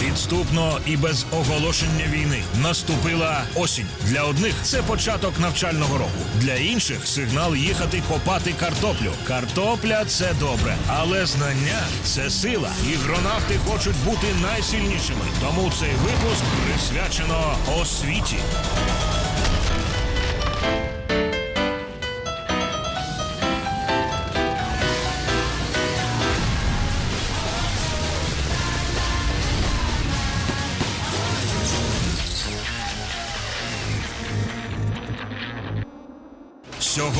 Підступно і без оголошення війни наступила осінь. Для одних це початок навчального року, для інших сигнал їхати копати картоплю. Картопля це добре, але знання це сила. Ігронавти хочуть бути найсильнішими. Тому цей випуск присвячено освіті.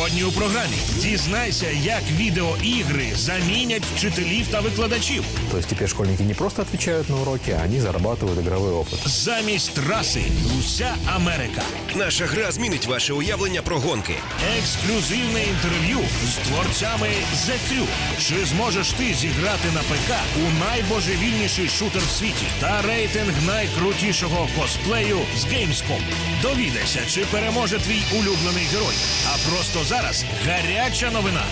Сьогодні у програмі дізнайся, як відеоігри замінять вчителів та викладачів. То есть теперь школьники не просто отвечают на уроки, а они зарабатывают игровой опыт. Замість траси уся Америка. Наша гра змінить ваше уявлення про гонки. Ексклюзивне інтерв'ю з творцями The Crew. Чи зможеш ти зіграти на ПК у найбожевільніший шутер в світі та рейтинг найкрутішого косплею з Gamescom? Довідайся, чи переможе твій улюблений герой. А просто зараз гаряча новина.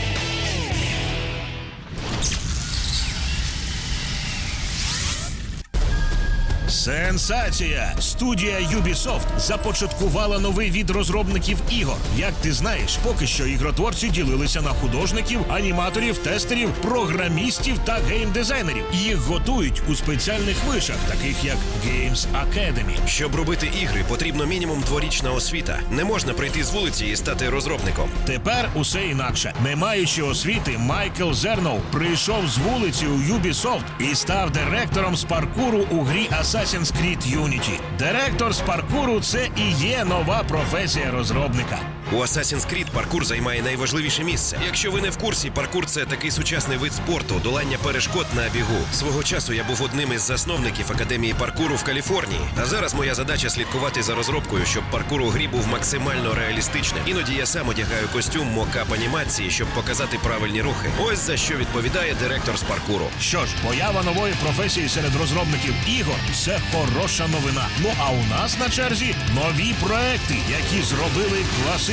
Сенсація! Студія Ubisoft започаткувала новий від розробників ігор. Як ти знаєш, поки що ігротворці ділилися на художників, аніматорів, тестерів, програмістів та геймдизайнерів. Їх готують у спеціальних вишах, таких як Games Academy. Щоб робити ігри, потрібно мінімум дворічна освіта. Не можна прийти з вулиці і стати розробником. Тепер усе інакше. Не маючи освіти, Майкл Зернов прийшов з вулиці у Ubisoft і став директором з паркуру у грі Assassin's Creed Unity. Директор з паркуру це і є нова професія розробника. У Assassin's Creed паркур займає найважливіше місце. Якщо ви не в курсі, паркур це такий сучасний вид спорту, долання перешкод на бігу. Свого часу я був одним із засновників академії паркуру в Каліфорнії. А зараз моя задача слідкувати за розробкою, щоб паркур у грі був максимально реалістичним. Іноді я сам одягаю костюм мокап анімації, щоб показати правильні рухи. Ось за що відповідає директор з паркуру. Що ж, поява нової професії серед розробників ігор це хороша новина. Ну а у нас на черзі нові проекти, які зробили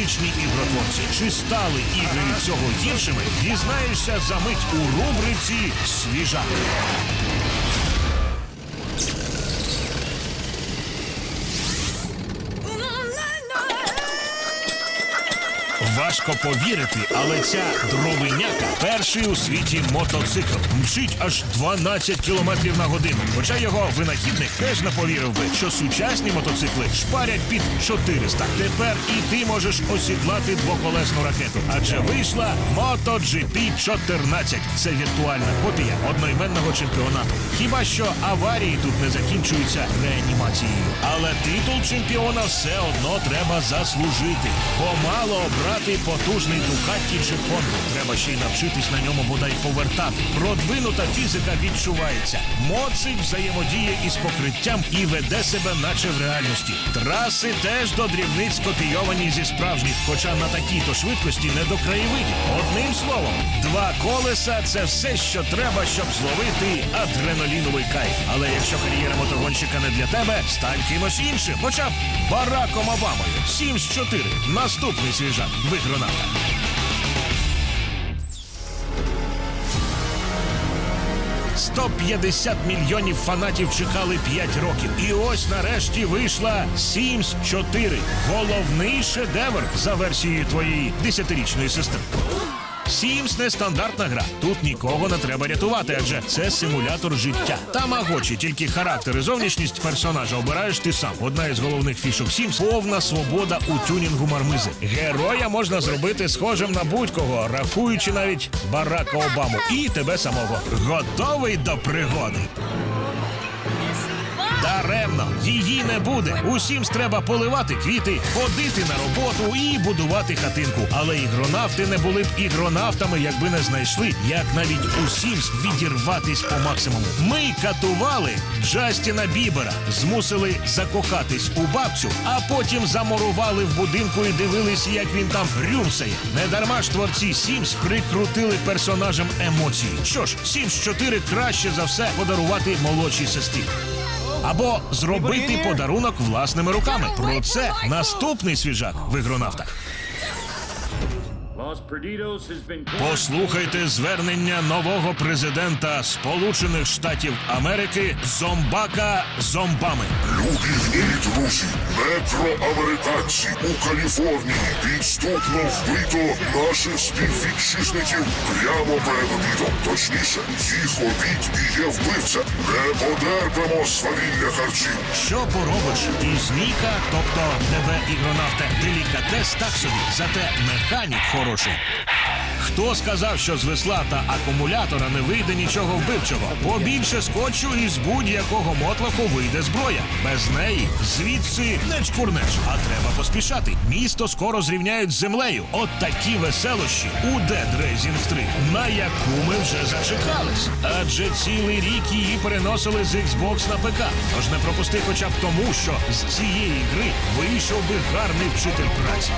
класичні ігротворці. Чи стали ігри цього гіршими? Дізнаєшся за мить у рубриці Свіжак. Важко повірити, але ця дровиняка перший у світі мотоцикл. Мчить аж 12 кілометрів на годину. Хоча його винахідник теж не повірив би, що сучасні мотоцикли шпарять під 400. Тепер і ти можеш осідлати двоколесну ракету. Адже вийшла MotoGP 14. Це віртуальна копія одноіменного чемпіонату. Хіба що аварії тут не закінчуються реанімацією. Але титул чемпіона все одно треба заслужити. Бо мало обрати потужний Дукатті чи Хонду. Треба ще й навчитись на ньому бодай повертати. Продвинута фізика відчувається. Моцик взаємодіє із покриттям і веде себе, наче в реальності. Траси теж до дрібниць копійовані зі справжніх, хоча на такій-то швидкості не до краєвидів. Одним словом, два колеса це все, що треба, щоб зловити адреналіновий кайф. Але якщо кар'єра мотогонщика не для тебе, стань кимось іншим, хоча б Бараком Обамою. 7 з 4. Наступний свіжак в Сто «150 мільйонів фанатів чекали 5 років. І ось нарешті вийшла Sims 4. Головний шедевр за версією твоєї десятирічної сестри. Sims – не стандартна гра. Тут нікого не треба рятувати, адже це симулятор життя. Тамагочі, тільки характер і зовнішність персонажа обираєш ти сам. Одна із головних фішок Sims – повна свобода у тюнінгу мармизи. Героя можна зробити схожим на будь-кого, рахуючи навіть Барака Обаму і тебе самого. Готовий до пригоди. Даремно, її не буде. Усім треба поливати квіти, ходити на роботу і будувати хатинку. Але ігронавти не були б ігронавтами, якби не знайшли, як навіть усім відірватись по максимуму. Ми катували Джастіна Бібера, змусили закохатись у бабцю, а потім замурували в будинку і дивились, як він там рюмсає. Не дарма ж творці Сімс прикрутили персонажам емоції. Що ж, Сімс 4 краще за все подарувати молодшій сестрі. Або зробити подарунок власними руками. Про це наступний свіжак в ігронавтах. Послухайте звернення нового президента Сполучених Штатів Америки Зомбака зомбами. Любі і друзі, метроамериканці у Каліфорнії підступно вбито наших співвітчизників прямо перед обідом. Точніше, їх обід і є вбивця. Не потерпимо свавілля харчів. Що поробиш із Ніка, тобто тебе ігронавте, делікатес так собі, зате механік хороший. Хто сказав, що з весла та акумулятора не вийде нічого вбивчого? Побільше скотчу і з будь-якого мотлаху вийде зброя. Без неї звідси не чкурнеш. А треба поспішати. Місто скоро зрівняють з землею. От такі веселощі у Dead Racing 3, на яку ми вже зачекались. Адже цілий рік її переносили з Xbox на ПК. Тож не пропусти хоча б тому, що з цієї гри вийшов би гарний вчитель праці.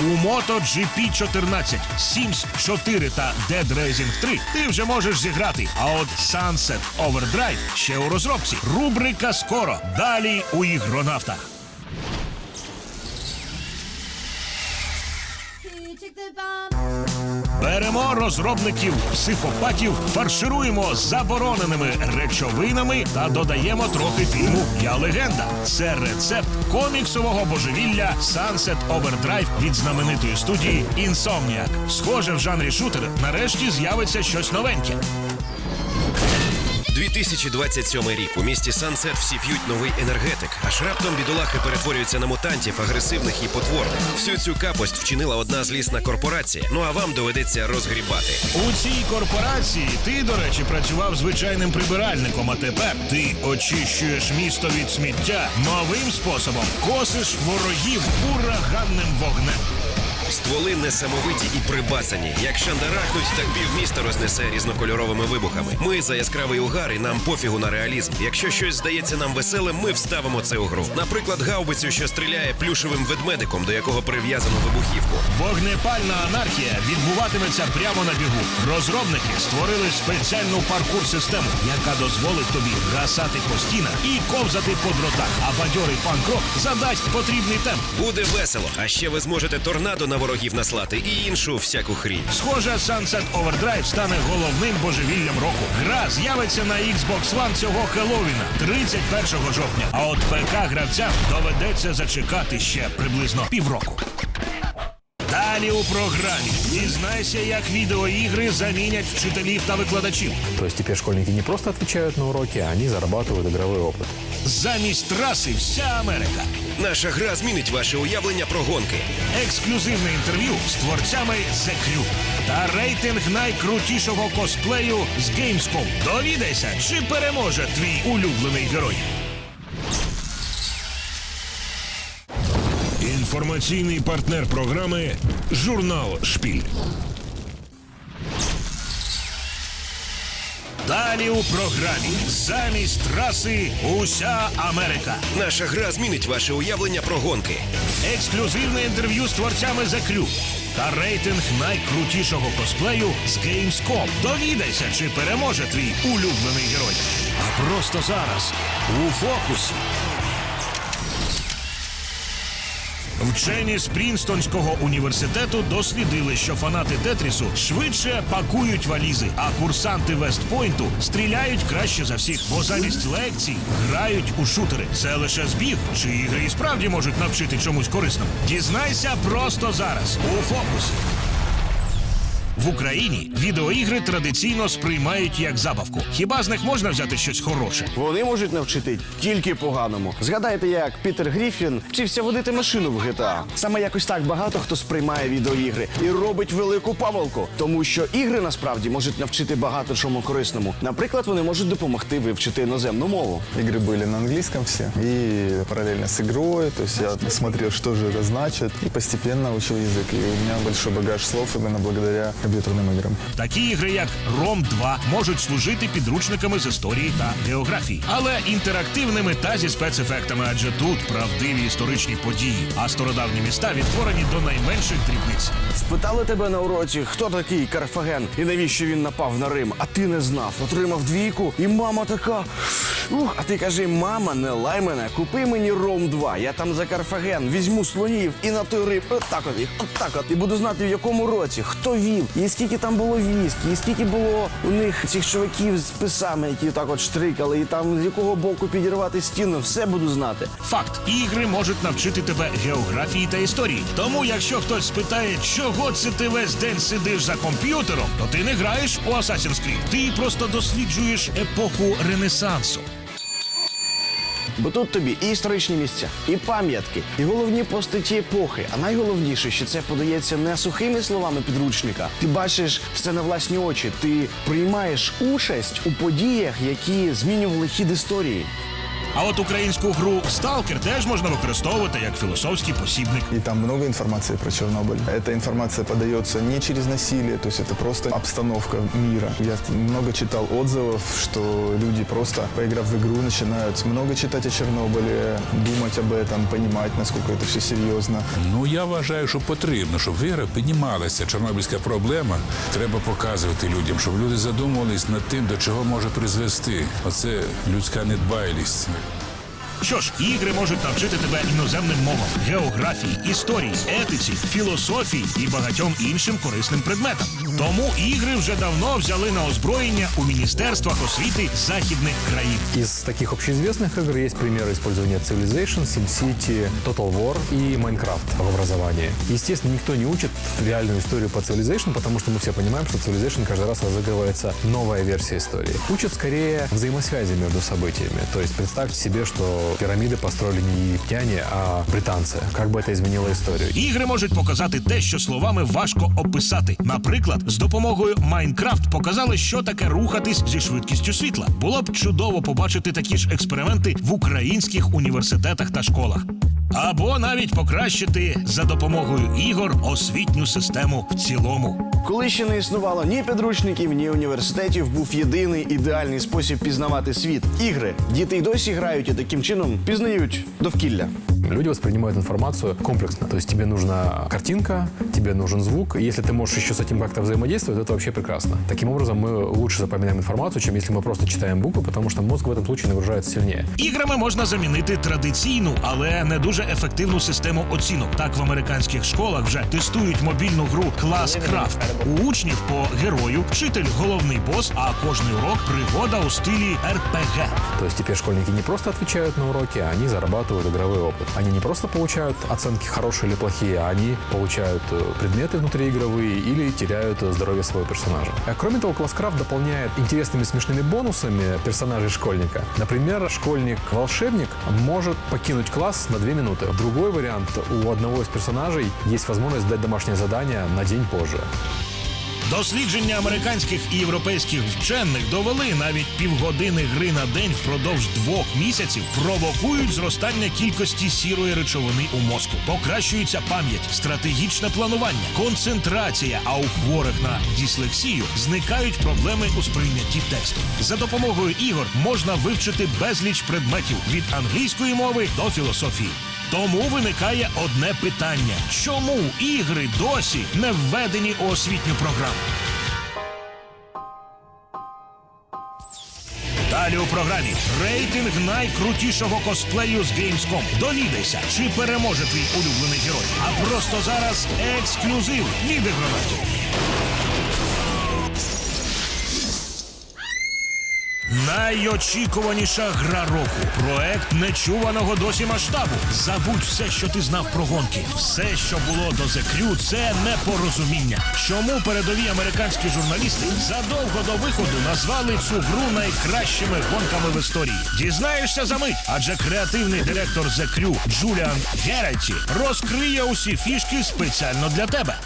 У MotoGP 14, Sims 4 та Dead Racing 3 ти вже можеш зіграти. А от Sunset Overdrive ще у розробці. Рубрика скоро. Далі у ігронавтах. Беремо розробників психопатів, фаршируємо забороненими речовинами та додаємо трохи фільму Я легенда. Це рецепт коміксового божевілля Sunset Overdrive від знаменитої студії Insomniac. Схоже, в жанрі шутер нарешті з'явиться щось новеньке. 2027 рік у місті Сансет всі п'ють новий енергетик, аж раптом бідолахи перетворюються на мутантів, агресивних і потворних. Всю цю капость вчинила одна злісна корпорація. Ну а вам доведеться розгрібати. У цій корпорації ти, до речі, працював звичайним прибиральником, а тепер ти очищуєш місто від сміття новим способом. Косиш ворогів ураганним вогнем. Стволи несамовиті і прибасані. Як шандарахнуть, так півміста рознесе різнокольоровими вибухами. Ми за яскравий угар і нам пофігу на реалізм. Якщо щось здається нам веселим, ми вставимо це у гру. Наприклад, гаубицю, що стріляє плюшевим ведмедиком, до якого прив'язано вибухівку. Вогнепальна анархія відбуватиметься прямо на бігу. Розробники створили спеціальну паркур-систему, яка дозволить тобі гасати по стінах і ковзати по дротах. А бадьорий панк-рок задасть потрібний темп. Буде весело. А ще ви зможете торнадо на ворогів наслати і іншу всяку хрінь. Схоже, Sunset Overdrive стане головним божевіллям року. Гра з'явиться на Xbox One цього Хеллоуіна 31 жовтня. А от ПК гравцям доведеться зачекати ще приблизно півроку. Далі у програмі дізнайся, як відеоігри замінять вчителів та викладачів. То есть теперь школьники не просто отвечают на уроки, а они зарабатывают игровой опыт. Замість траси вся Америка. Наша гра змінить ваше уявлення про гонки. Ексклюзивне інтерв'ю з творцями The Crew та рейтинг найкрутішого косплею з Gamescom. Довідайся, чи переможе твій улюблений герой. Інформаційний партнер програми Журнал Шпіль. Далі у програмі замість траси уся Америка. Наша гра змінить ваше уявлення про гонки. Ексклюзивне інтерв'ю з творцями The Crew та рейтинг найкрутішого косплею з Gamescom. Довідайся, чи переможе твій улюблений герой. А просто зараз у фокусі. Вчені з Прінстонського університету дослідили, що фанати Тетрісу швидше пакують валізи, а курсанти Вестпойнту стріляють краще за всіх, бо замість лекцій грають у шутери. Це лише збіг, чи ігри і справді можуть навчити чомусь корисному. Дізнайся просто зараз у фокусі. В Україні відеоігри традиційно сприймають як забавку. Хіба з них можна взяти щось хороше? Вони можуть навчити тільки поганому. Згадайте, як Пітер Гріфін вчився водити машину в GTA. Саме якось так багато хто сприймає відеоігри і робить велику помилку, тому що ігри насправді можуть навчити багато чому корисному. Наприклад, вони можуть допомогти вивчити іноземну мову. Игры были на английском все. И параллельно с игрой, то есть я смотрел, что же это значит. И постепенно учил язык. И у меня большой багаж слов именно благодаря компьютерным играм. Такі ігри, як Ром 2, можуть служити підручниками з історії та географії, але інтерактивними та зі спецефектами, адже тут правдиві історичні події, а стародавні міста відтворені до найменших дрібниць. Спитали тебе на уроці, хто такий Карфаген і навіщо він напав на Рим, а ти не знав. Отримав двійку, і мама така. Ух, а ти кажи, мама, не лай мене, купи мені Ром 2. Я там за Карфаген візьму слонів і на той риб. Отак от їх, отак от. І буду знати, в якому році, хто вів, і скільки там було віскі, і скільки було у них цих чуваків з писами, які так от штрикали, і там з якого боку підірвати стіну, все буду знати. Факт: ігри можуть навчити тебе географії та історії. Тому, якщо хтось спитає, чого це ти весь день сидиш за комп'ютером, то ти не граєш у Assassin's Creed. Ти просто досліджуєш епоху Ренесансу. Бо тут тобі і історичні місця, і пам'ятки, і головні постаті епохи. А найголовніше, що це подається не сухими словами підручника. Ти бачиш все на власні очі. Ти приймаєш участь у подіях, які змінювали хід історії. А от українську гру Сталкер теж можна використовувати як філософський посібник. И там много информации про Чернобыль. Эта информация подается не через насилие, то есть это просто обстановка мира. Я много читал отзывов, что люди просто, поиграв в игру, начинают много читать о Чернобыле, думать об этом, понимать, насколько это все серьезно. Ну я вважаю, що потрібно, щоб віра піднімалася. Чорнобильська проблема. Треба показувати людям, щоб люди задумувались над тим, до чого може призвести. Оце людська недбайлість. Що ж, ігри можуть навчити тебе іноземним мовам, географії, історії, етиці, філософії і багатьом іншим корисним предметам. Тому ігри вже давно взяли на озброєння у міністерствах освіти західних країн. Из таких общеизвестных игр есть примеры использования Civilization, SimCity, Total War и Minecraft в образовании. Естественно, никто не учит реальную историю по Civilization, потому что мы все понимаем, что Civilization каждый раз разыгрывается новая версия истории. Учат скорее взаимосвязи между событиями. То есть представьте себе, что пирамиды построили не египтяне, а британцы. Как бы это изменило историю? Ігри можуть показати те, що словами важко описати. Наприклад, з допомогою Майнкрафт показали, що таке рухатись зі швидкістю світла. Було б чудово побачити такі ж експерименти в українських університетах та школах Або навіть покращити за допомогою ігор освітню систему в цілому. Коли ще не існувало ні підручників, ні університетів, був єдиний ідеальний спосіб пізнавати світ ігри. Діти й досі грають і таким чином пізнають довкілля. Люди воспринимают информацию комплексно. То есть тебе нужна картинка, тебе нужен звук. И если ты можешь еще с этим как-то взаимодействовать, это вообще прекрасно. Таким образом, мы лучше запоминаем информацию, чем если мы просто читаем буквы, потому что мозг в этом случае нагружается сильнее. Іграми можна замінити традиційну, але не дуже ефективну систему оцінок. Так в американських школах вже тестують мобільну гру Клас Крафт. У учнів по герою, вчитель головний бос, а кожний урок пригода у стилі РПГ. То есть теперь школьники не просто отвечают на уроки, а они зарабатывают игровой опыт. Они не просто получают оценки хорошие или плохие, а они получают э, предметы внутриигровые или теряют э, здоровье своего персонажа. А кроме того, Класскрафт дополняет интересными смешными бонусами персонажей школьника. Например, школьник-волшебник может покинуть класс на две минуты. Другой вариант, у одного из персонажей есть возможность дать домашнее задание на день позже. Дослідження американських і європейських вчених довели навіть півгодини гри на день впродовж двох місяців провокують зростання кількості сірої речовини у мозку. Покращується пам'ять, стратегічне планування, концентрація. А у хворих на дислексію зникають проблеми у сприйнятті тексту. За допомогою ігор можна вивчити безліч предметів від англійської мови до філософії. Тому виникає одне питання: чому ігри досі не введені у освітню програму? Далі у програмі рейтинг найкрутішого косплею з Gamescom. Довідайся, чи переможе твій улюблений герой. А просто зараз ексклюзив від ігронавтів. Найочікуваніша гра року. Проект нечуваного досі масштабу. Забудь все, що ти знав про гонки. Все, що було до Crew, це непорозуміння. Чому передові американські журналісти задовго до виходу назвали цю гру найкращими гонками в історії? Дізнаєшся за мить, адже креативний директор Crew Джуліан Геральті розкриє усі фішки спеціально для тебе.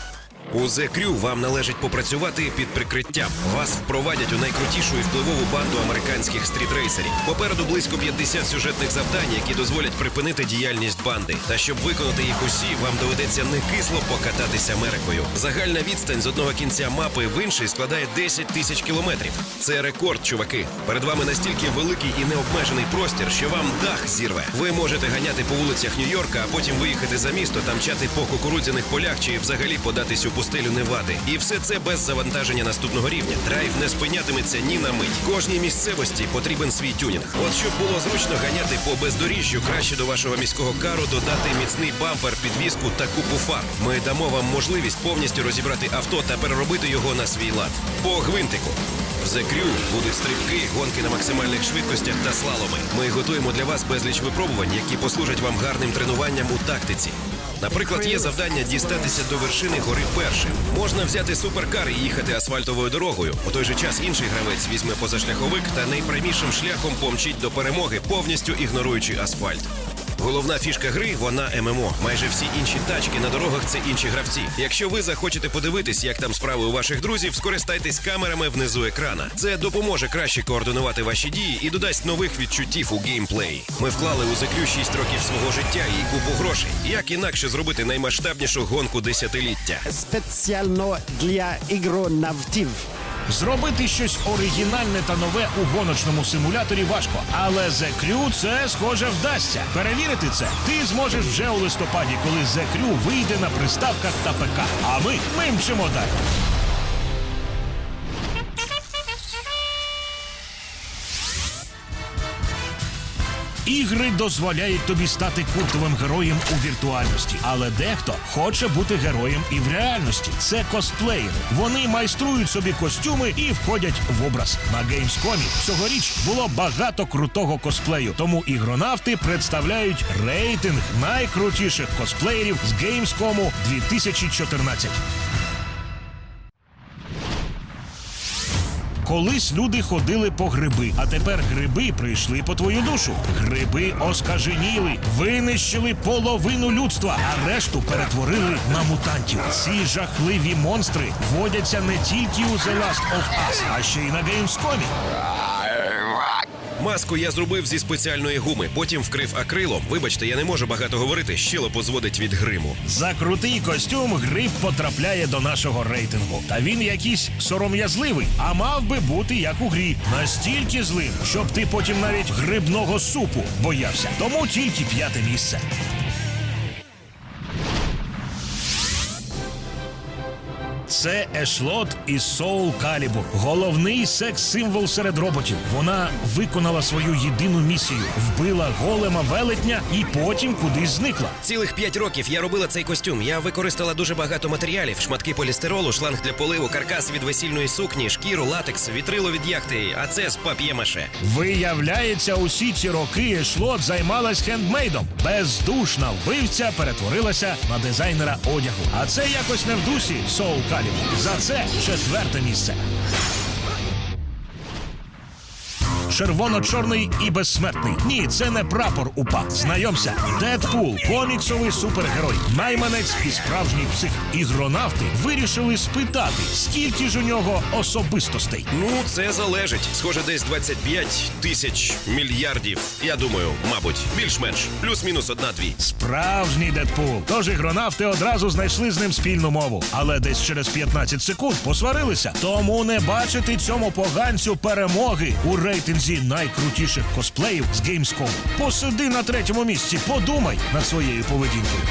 У The Crew вам належить попрацювати під прикриттям. Вас впровадять у найкрутішу і впливову банду американських стрітрейсерів. Попереду близько 50 сюжетних завдань, які дозволять припинити діяльність банди. Та щоб виконати їх усі, вам доведеться не кисло покататися Америкою. Загальна відстань з одного кінця мапи в інший складає 10 тисяч кілометрів. Це рекорд, чуваки. Перед вами настільки великий і необмежений простір, що вам дах зірве. Ви можете ганяти по вулицях Нью-Йорка, а потім виїхати за місто та мчати по кукурудзяних полях чи взагалі податись у пустелю. Пустелю Невади. І все це без завантаження наступного рівня. Драйв не спинятиметься ні на мить. Кожній місцевості потрібен свій тюнінг. От щоб було зручно ганяти по бездоріжжю, краще до вашого міського кару додати міцний бампер, підвіску та купу фар. Ми дамо вам можливість повністю розібрати авто та переробити його на свій лад. По гвинтику. В The Crew будуть стрибки, гонки на максимальних швидкостях та слаломи. Ми готуємо для вас безліч випробувань, які послужать вам гарним тренуванням у тактиці. Наприклад, є завдання дістатися до вершини гори першим. Можна взяти суперкар і їхати асфальтовою дорогою. У той же час інший гравець візьме позашляховик та найпрямішим шляхом помчить до перемоги, повністю ігноруючи асфальт. Головна фішка гри вона ММО. Майже всі інші тачки на дорогах це інші гравці. Якщо ви захочете подивитись, як там справи у ваших друзів, скористайтесь камерами внизу екрана. Це допоможе краще координувати ваші дії і додасть нових відчуттів у геймплеї. Ми вклали у закрю 6 років свого життя і купу грошей. Як інакше зробити наймасштабнішу гонку десятиліття? спеціально для ігронавтів. Зробити щось оригінальне та нове у гоночному симуляторі важко, але The Crew це схоже вдасться. Перевірити це ти зможеш вже у листопаді, коли The Crew вийде на приставках та ПК. А ми, ми мчимо далі. Ігри дозволяють тобі стати культовим героєм у віртуальності, але дехто хоче бути героєм і в реальності. Це косплеєри. Вони майструють собі костюми і входять в образ. На Gamescom цьогоріч було багато крутого косплею, тому ігронавти представляють рейтинг найкрутіших косплеєрів з Gamescom 2014. Колись люди ходили по гриби, а тепер гриби прийшли по твою душу. Гриби оскаженіли, винищили половину людства, а решту перетворили на мутантів. Ці жахливі монстри водяться не тільки у The Last of Us, а ще й на Gamescom. Маску я зробив зі спеціальної гуми, потім вкрив акрилом. Вибачте, я не можу багато говорити, Щило позводить від гриму. За крутий костюм гриб потрапляє до нашого рейтингу. Та він якийсь сором'язливий, а мав би бути як у грі. Настільки злим, щоб ти потім навіть грибного супу боявся. Тому тільки п'яте місце. Це Ешлот із Soul Calibur. Головний секс-символ серед роботів. Вона виконала свою єдину місію, вбила голема велетня і потім кудись зникла. Цілих п'ять років я робила цей костюм. Я використала дуже багато матеріалів: шматки полістиролу, шланг для поливу, каркас від весільної сукні, шкіру, латекс, вітрило від яхти, а це з пап'є-маше. Виявляється, усі ці роки Ешлот займалась хендмейдом. Бездушна вбивця перетворилася на дизайнера одягу. А це якось не в дусі Soul Calibur. За це четверте місце. Червоно-чорний і безсмертний. Ні, це не прапор УПА. Знайомся. Дедпул, коміксовий супергерой, найманець і справжній псих. Ігронавти вирішили спитати, скільки ж у нього особистостей. Ну, це залежить. Схоже, десь 25 тисяч мільярдів. Я думаю, мабуть, більш-менш. Плюс-мінус одна-дві. Справжній Дедпул. Тож ігронавти одразу знайшли з ним спільну мову, але десь через 15 секунд посварилися. Тому не бачити цьому поганцю перемоги у рейтинзі найкрутіших косплеїв з Gamescom. Посиди на третьому місці, подумай над своєю поведінкою.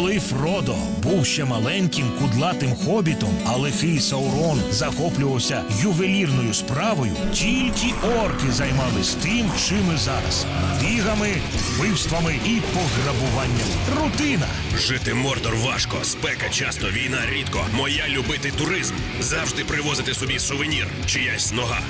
Коли Фродо був ще маленьким кудлатим хобітом, а лихий Саурон захоплювався ювелірною справою, тільки орки займались тим, чим і зараз бігами, вбивствами і пограбуванням. Рутина. Жити Мордор важко, спека часто, війна рідко. Моя любити туризм. Завжди привозити собі сувенір, чиясь нога.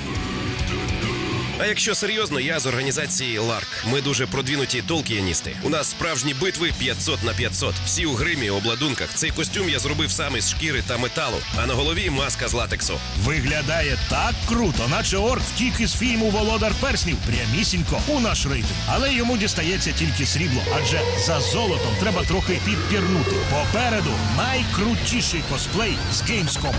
А якщо серйозно, я з організації Ларк. Ми дуже продвинуті толкіяністи. У нас справжні битви 500 на 500. Всі у гримі, обладунках. Цей костюм я зробив сам із шкіри та металу, а на голові маска з латексу. Виглядає так круто, наче орк втік із фільму Володар перснів прямісінько у наш рейтинг. Але йому дістається тільки срібло, адже за золотом треба трохи підпірнути. Попереду найкрутіший косплей з Gamescom.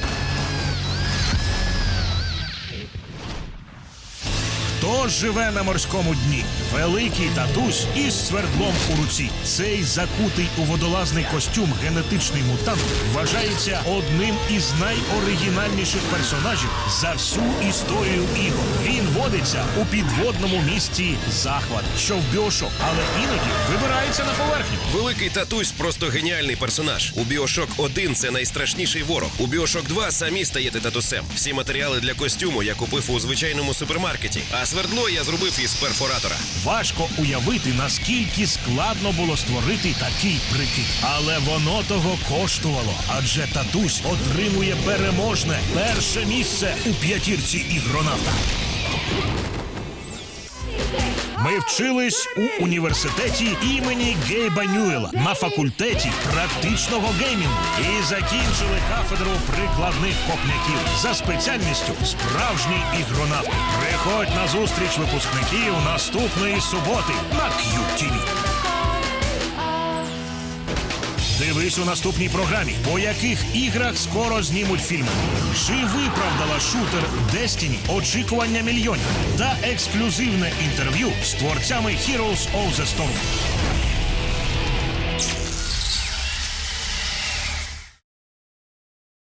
Хто живе на морському дні? Великий татусь із свердлом у руці. Цей закутий у водолазний костюм генетичний мутант вважається одним із найоригінальніших персонажів за всю історію ігор. Він водиться у підводному місті захват, що в біошок, але іноді вибирається на поверхню. Великий татусь просто геніальний персонаж. У Біошок 1 це найстрашніший ворог. У Біошок 2 самі стаєте татусем. Всі матеріали для костюму я купив у звичайному супермаркеті, а свердло я зробив із перфоратора. Важко уявити, наскільки складно було створити такий прикид. Але воно того коштувало, адже татусь отримує переможне перше місце у п'ятірці ігронавта. Ми вчились у університеті імені Гейба Ньюела на факультеті практичного геймінгу і закінчили кафедру прикладних копняків за спеціальністю справжній ігронавт. Приходь на зустріч випускників наступної суботи на QTV. Дивись у наступній програмі, по яких іграх скоро знімуть фільми. Чи виправдала шутер Destiny очікування мільйонів та ексклюзивне інтерв'ю з творцями Heroes of the Storm.